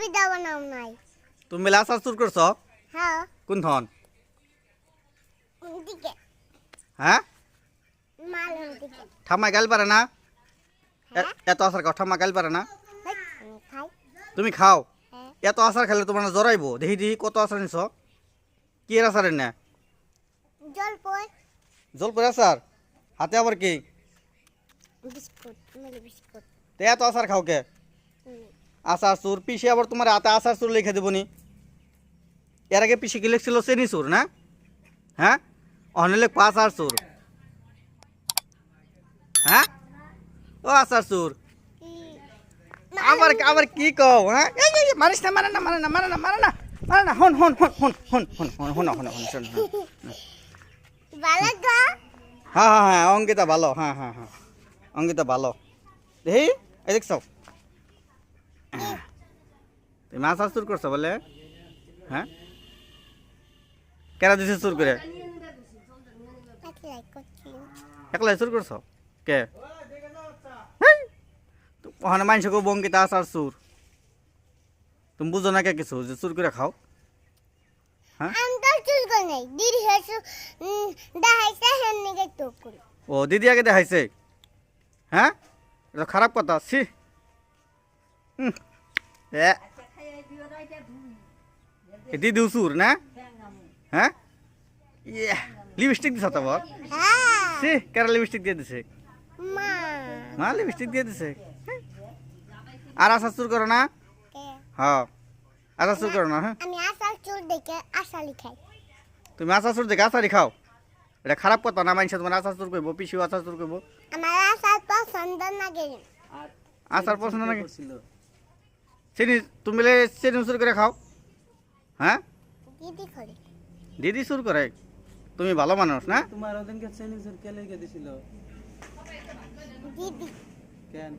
পিঠা বানাও নাই। তুমি লাস্ট আসুর করছ? হ্যাঁ। কোন ধন? দিকে হ্যাঁ? মাল দিকে ঠাম্মা গাল পারে না? হ্যাঁ? এত আসার খাও ঠাম্মা গাল পারে না? তুমি খাও। হ্যাঁ। এত আসার খেলে তোমার জরাইবো দেখি দেখি কত আসার নিছ? কি এর আসার এনে? জলপই। জলপই আসার? হাতে আবার কি? বিস্কুট মানে এত আসার খাও কে আচার চুর পিসে আবার তোমার হাতে আচার চুর লিখে দেবনি এর আগে পিসে কি লিখছিল চেনি চুর না হ্যাঁ অনেক লিখ আচার চুর হ্যাঁ ও আচার চুর আবার আবার কি কও হ্যাঁ মারিস না মারে না মারে না মারে না মারে না মারে না হন হন হন হন হন হন হন হন হন হন হন। হ্যাঁ হ্যাঁ হ্যাঁ অঙ্কিতা ভালো হ্যাঁ হ্যাঁ হ্যাঁ অঙ্কিতা ভালো দেখি এই দেখছ তুমি মাছ আজ চুর করছ বলে? হ্যাঁ? কেরা দিছে চুর করে? একলাই চুর করছ? কে? ওখানে মানুষ কেউ অঙ্কিতা আসার চুর। তুমি বুঝো না কে কিছু, যে চুর করে খাও? হ্যাঁ? ও, দিদি আগে দেখাইছে। হ্যাঁ? এটা খারাপ কথা, ছি। হুম। এ দিদি উসুর না? হ্যাঁ? ইয়ে লিপস্টিক দিছ তো বল? হ্যাঁ। কারা লিপস্টিক দিয়ে দিছে? মা। মা লিপস্টিক দিয়ে দিছে? হ্যাঁ। আর আশা চুর করো না? কে? হ্যাঁ। আশা চুর করো না হ্যাঁ? আমি আসার চুল দেখে আশা লিখাই তুমি আশা চুর দেখে আশারি খাও। এটা খারাপ কথা না মানছে তোমার আশা চুর করব পিসিও আশা চুর করব। আমার পছন্দ লাগে আশার পছন্দ নাকি চিনি তুমি চিনি চুর করে খাও। হ্যাঁ? দিদি করে। দিদি করে? তুমি ভালো মানুষ না? তোমার ওদিনকে চেনি চুর কে লেগে দিছিল দিদি। কেন?